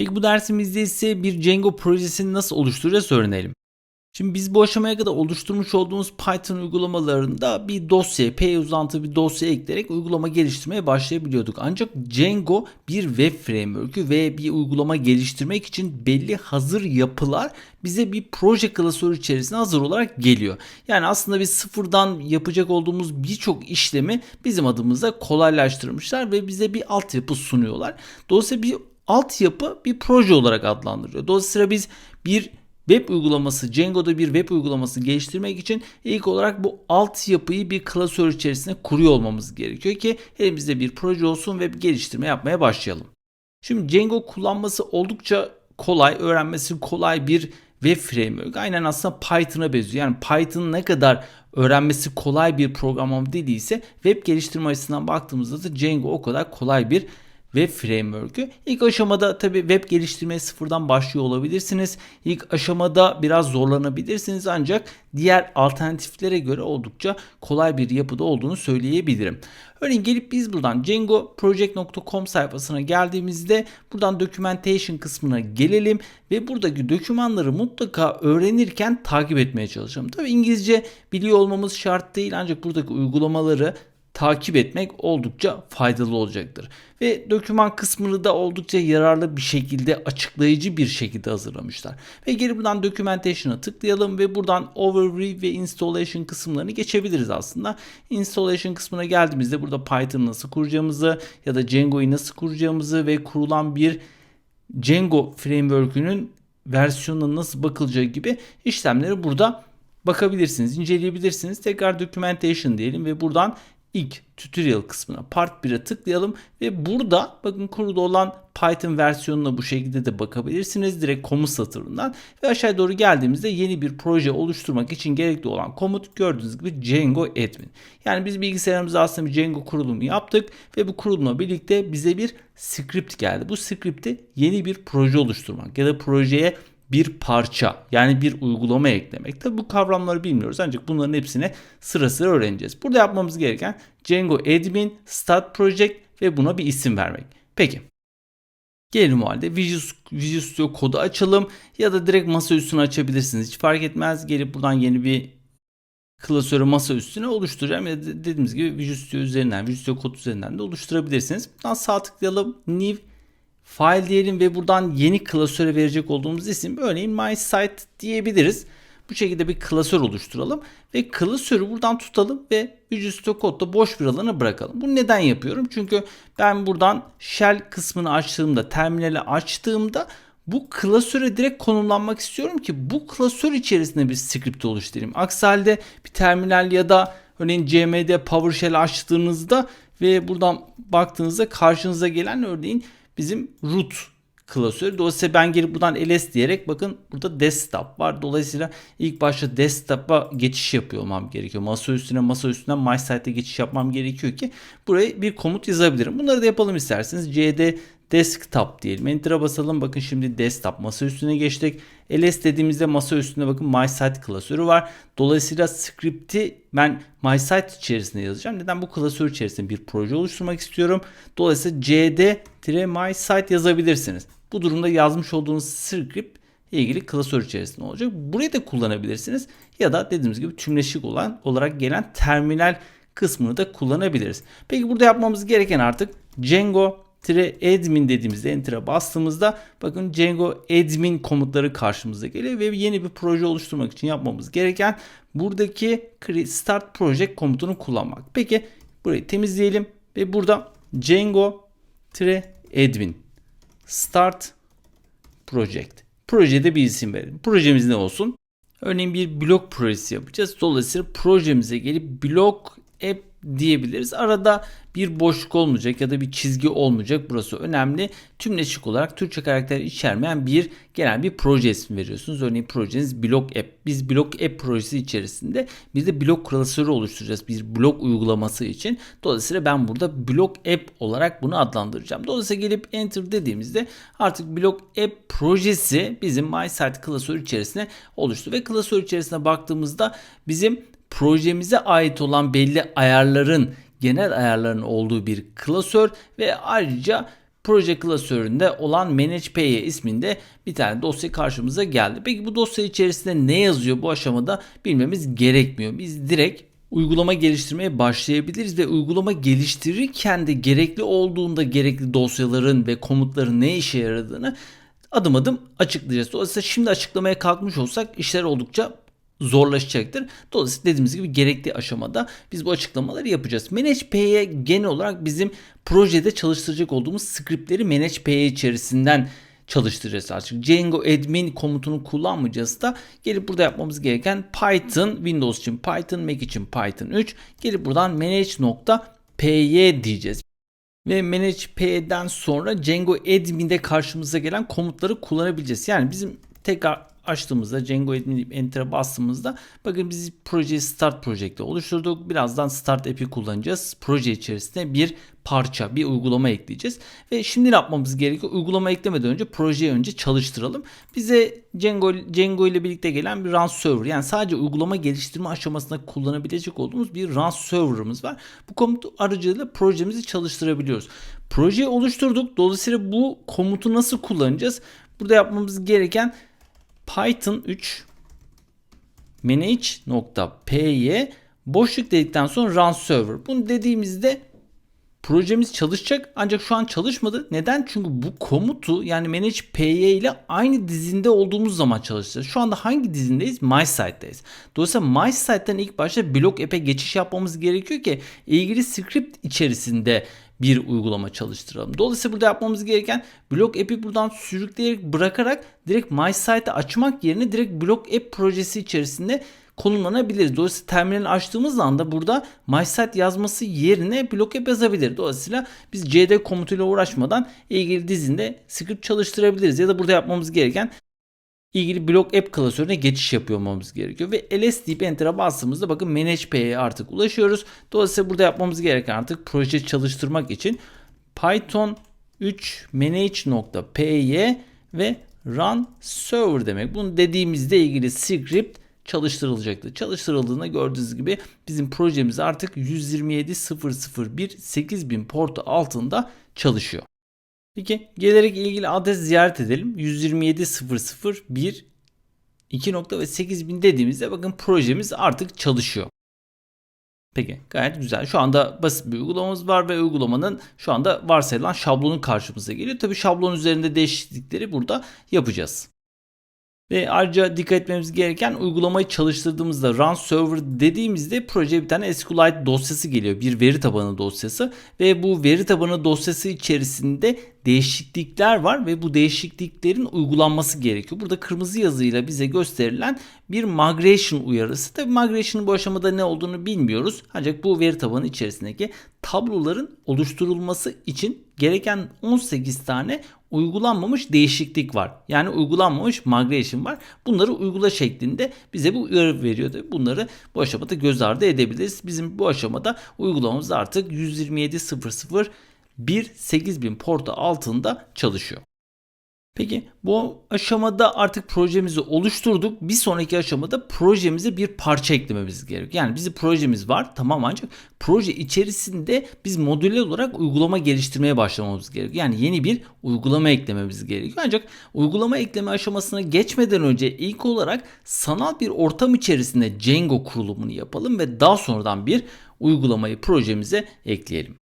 Peki bu dersimizde ise bir Django projesini nasıl oluşturacağız öğrenelim. Şimdi biz bu aşamaya kadar oluşturmuş olduğumuz Python uygulamalarında bir dosya, P uzantı bir dosya ekleyerek uygulama geliştirmeye başlayabiliyorduk. Ancak Django bir web framework'ü ve bir uygulama geliştirmek için belli hazır yapılar bize bir proje klasörü içerisine hazır olarak geliyor. Yani aslında biz sıfırdan yapacak olduğumuz birçok işlemi bizim adımıza kolaylaştırmışlar ve bize bir altyapı sunuyorlar. Dolayısıyla bir altyapı bir proje olarak adlandırılıyor. Dolayısıyla biz bir web uygulaması, Django'da bir web uygulaması geliştirmek için ilk olarak bu altyapıyı bir klasör içerisine kuruyor olmamız gerekiyor ki elimizde bir proje olsun ve bir geliştirme yapmaya başlayalım. Şimdi Django kullanması oldukça kolay, öğrenmesi kolay bir web framework. Aynen aslında Python'a benziyor. Yani Python ne kadar öğrenmesi kolay bir programlama dili ise web geliştirme açısından baktığımızda da Django o kadar kolay bir web framework'ü. İlk aşamada tabi web geliştirmeye sıfırdan başlıyor olabilirsiniz. İlk aşamada biraz zorlanabilirsiniz ancak diğer alternatiflere göre oldukça kolay bir yapıda olduğunu söyleyebilirim. Örneğin gelip biz buradan djangoproject.com sayfasına geldiğimizde buradan documentation kısmına gelelim ve buradaki dokümanları mutlaka öğrenirken takip etmeye çalışalım. Tabi İngilizce biliyor olmamız şart değil ancak buradaki uygulamaları takip etmek oldukça faydalı olacaktır. Ve doküman kısmını da oldukça yararlı bir şekilde açıklayıcı bir şekilde hazırlamışlar. Ve geri buradan documentation'a tıklayalım ve buradan overview ve installation kısımlarını geçebiliriz aslında. Installation kısmına geldiğimizde burada Python nasıl kuracağımızı ya da Django'yu nasıl kuracağımızı ve kurulan bir Django framework'ünün versiyonuna nasıl bakılacağı gibi işlemleri burada bakabilirsiniz, inceleyebilirsiniz. Tekrar documentation diyelim ve buradan ilk tutorial kısmına part 1'e tıklayalım ve burada bakın kurulu olan Python versiyonuna bu şekilde de bakabilirsiniz direkt komut satırından ve aşağı doğru geldiğimizde yeni bir proje oluşturmak için gerekli olan komut gördüğünüz gibi Django admin. Yani biz bilgisayarımızda aslında bir Django kurulumu yaptık ve bu kurulumla birlikte bize bir script geldi. Bu script'i yeni bir proje oluşturmak ya da projeye bir parça yani bir uygulama eklemek. Tabi bu kavramları bilmiyoruz ancak bunların hepsini sıra sıra öğreneceğiz. Burada yapmamız gereken Django admin, start project ve buna bir isim vermek. Peki. Gelelim o halde Visual Studio kodu açalım ya da direkt masa üstüne açabilirsiniz. Hiç fark etmez. Gelip buradan yeni bir klasörü masa üstüne oluşturacağım. Ya dediğimiz gibi Visual Studio üzerinden, Visual Studio kod üzerinden de oluşturabilirsiniz. Buradan sağ tıklayalım. New file diyelim ve buradan yeni klasöre verecek olduğumuz isim örneğin my site diyebiliriz. Bu şekilde bir klasör oluşturalım ve klasörü buradan tutalım ve Visual Studio Code'da boş bir alanı bırakalım. Bunu neden yapıyorum? Çünkü ben buradan shell kısmını açtığımda, terminali açtığımda bu klasöre direkt konumlanmak istiyorum ki bu klasör içerisinde bir script oluşturayım. Aksi halde bir terminal ya da örneğin CMD PowerShell açtığınızda ve buradan baktığınızda karşınıza gelen örneğin bizim root klasörü. Dolayısıyla ben gelip buradan ls diyerek bakın burada desktop var. Dolayısıyla ilk başta desktop'a geçiş yapıyor olmam gerekiyor. Masa üstüne masa üstüne my site'e geçiş yapmam gerekiyor ki buraya bir komut yazabilirim. Bunları da yapalım isterseniz. cd desktop diyelim. Enter'a basalım. Bakın şimdi desktop masa üstüne geçtik. ls dediğimizde masa üstünde bakın my site klasörü var. Dolayısıyla script'i ben my site içerisinde yazacağım. Neden bu klasör içerisinde bir proje oluşturmak istiyorum. Dolayısıyla cd-my site yazabilirsiniz. Bu durumda yazmış olduğunuz script ilgili klasör içerisinde olacak. Burayı da kullanabilirsiniz. Ya da dediğimiz gibi tümleşik olan olarak gelen terminal kısmını da kullanabiliriz. Peki burada yapmamız gereken artık Django admin dediğimizde enter'a bastığımızda bakın Django admin komutları karşımıza geliyor ve yeni bir proje oluşturmak için yapmamız gereken buradaki start project komutunu kullanmak. Peki burayı temizleyelim ve burada Django admin start project projede bir isim verelim. Projemiz ne olsun? Örneğin bir blog projesi yapacağız. Dolayısıyla projemize gelip blog app diyebiliriz. Arada bir boşluk olmayacak ya da bir çizgi olmayacak. Burası önemli. Tümleşik olarak Türkçe karakter içermeyen bir genel bir proje ismi veriyorsunuz. Örneğin projeniz blog app. Biz blog app projesi içerisinde biz de blog klasörü oluşturacağız. Bir blog uygulaması için. Dolayısıyla ben burada blog app olarak bunu adlandıracağım. Dolayısıyla gelip enter dediğimizde artık blog app projesi bizim my site klasörü içerisine oluştu. Ve klasör içerisine baktığımızda bizim projemize ait olan belli ayarların genel ayarların olduğu bir klasör ve ayrıca proje klasöründe olan manage.py isminde bir tane dosya karşımıza geldi. Peki bu dosya içerisinde ne yazıyor bu aşamada bilmemiz gerekmiyor. Biz direkt uygulama geliştirmeye başlayabiliriz ve uygulama geliştirirken de gerekli olduğunda gerekli dosyaların ve komutların ne işe yaradığını adım adım açıklayacağız. Dolayısıyla şimdi açıklamaya kalkmış olsak işler oldukça zorlaşacaktır. Dolayısıyla dediğimiz gibi gerekli aşamada biz bu açıklamaları yapacağız. ManageP'ye genel olarak bizim projede çalıştıracak olduğumuz scriptleri ManageP'ye içerisinden çalıştıracağız artık. Django admin komutunu kullanmayacağız da gelip burada yapmamız gereken Python Windows için Python, Mac için Python 3 gelip buradan manage.py diyeceğiz. Ve manage.py'den sonra Django admin'de karşımıza gelen komutları kullanabileceğiz. Yani bizim tekrar açtığımızda Django admin deyip enter'a bastığımızda bakın biz projeyi start projekte oluşturduk. Birazdan start app'i kullanacağız. Proje içerisinde bir parça, bir uygulama ekleyeceğiz. Ve şimdi ne yapmamız gerekiyor? Uygulama eklemeden önce projeyi önce çalıştıralım. Bize Django, Django ile birlikte gelen bir run server yani sadece uygulama geliştirme aşamasında kullanabilecek olduğumuz bir run server'ımız var. Bu komut aracılığıyla projemizi çalıştırabiliyoruz. Projeyi oluşturduk. Dolayısıyla bu komutu nasıl kullanacağız? Burada yapmamız gereken Python 3 manage.py boşluk dedikten sonra run server. Bunu dediğimizde projemiz çalışacak ancak şu an çalışmadı. Neden? Çünkü bu komutu yani manage.py ile aynı dizinde olduğumuz zaman çalışacağız. Şu anda hangi dizindeyiz? MySite'deyiz. Dolayısıyla MySite'den ilk başta blok app'e geçiş yapmamız gerekiyor ki ilgili script içerisinde bir uygulama çalıştıralım. Dolayısıyla burada yapmamız gereken blok app'i buradan sürükleyerek bırakarak direkt MySite'ı açmak yerine direkt blok app projesi içerisinde konumlanabiliriz. Dolayısıyla terminali açtığımız anda burada MySite yazması yerine blok app yazabilir. Dolayısıyla biz cd komutuyla uğraşmadan ilgili dizinde script çalıştırabiliriz. Ya da burada yapmamız gereken ilgili blok app klasörüne geçiş yapıyor olmamız gerekiyor. Ve ls deyip enter'a bastığımızda bakın manage.py'ye artık ulaşıyoruz. Dolayısıyla burada yapmamız gereken artık proje çalıştırmak için python 3 manage.py ve run server demek. Bunu dediğimizde ilgili script çalıştırılacaktır. Çalıştırıldığında gördüğünüz gibi bizim projemiz artık 127.001 8000 portu altında çalışıyor. Peki gelerek ilgili adres ziyaret edelim. 127.001 2 nokta ve 8000 dediğimizde bakın projemiz artık çalışıyor. Peki gayet güzel. Şu anda basit bir uygulamamız var ve uygulamanın şu anda varsayılan şablonun karşımıza geliyor. Tabi şablon üzerinde değişiklikleri burada yapacağız. Ve ayrıca dikkat etmemiz gereken uygulamayı çalıştırdığımızda run server dediğimizde projeye bir tane SQLite dosyası geliyor. Bir veri tabanı dosyası ve bu veri tabanı dosyası içerisinde değişiklikler var ve bu değişikliklerin uygulanması gerekiyor. Burada kırmızı yazıyla bize gösterilen bir migration uyarısı. Tabi migration'ın bu aşamada ne olduğunu bilmiyoruz. Ancak bu veri tabanı içerisindeki tabloların oluşturulması için gereken 18 tane uygulanmamış değişiklik var. Yani uygulanmamış migration var. Bunları uygula şeklinde bize bu uyarı veriyor. Bunları bu aşamada göz ardı edebiliriz. Bizim bu aşamada uygulamamız artık 127.00 bir 8000 portu altında çalışıyor. Peki bu aşamada artık projemizi oluşturduk. Bir sonraki aşamada projemize bir parça eklememiz gerekiyor. Yani bizim projemiz var tamam ancak proje içerisinde biz modüler olarak uygulama geliştirmeye başlamamız gerekiyor. Yani yeni bir uygulama eklememiz gerekiyor. Ancak uygulama ekleme aşamasına geçmeden önce ilk olarak sanal bir ortam içerisinde Django kurulumunu yapalım ve daha sonradan bir uygulamayı projemize ekleyelim.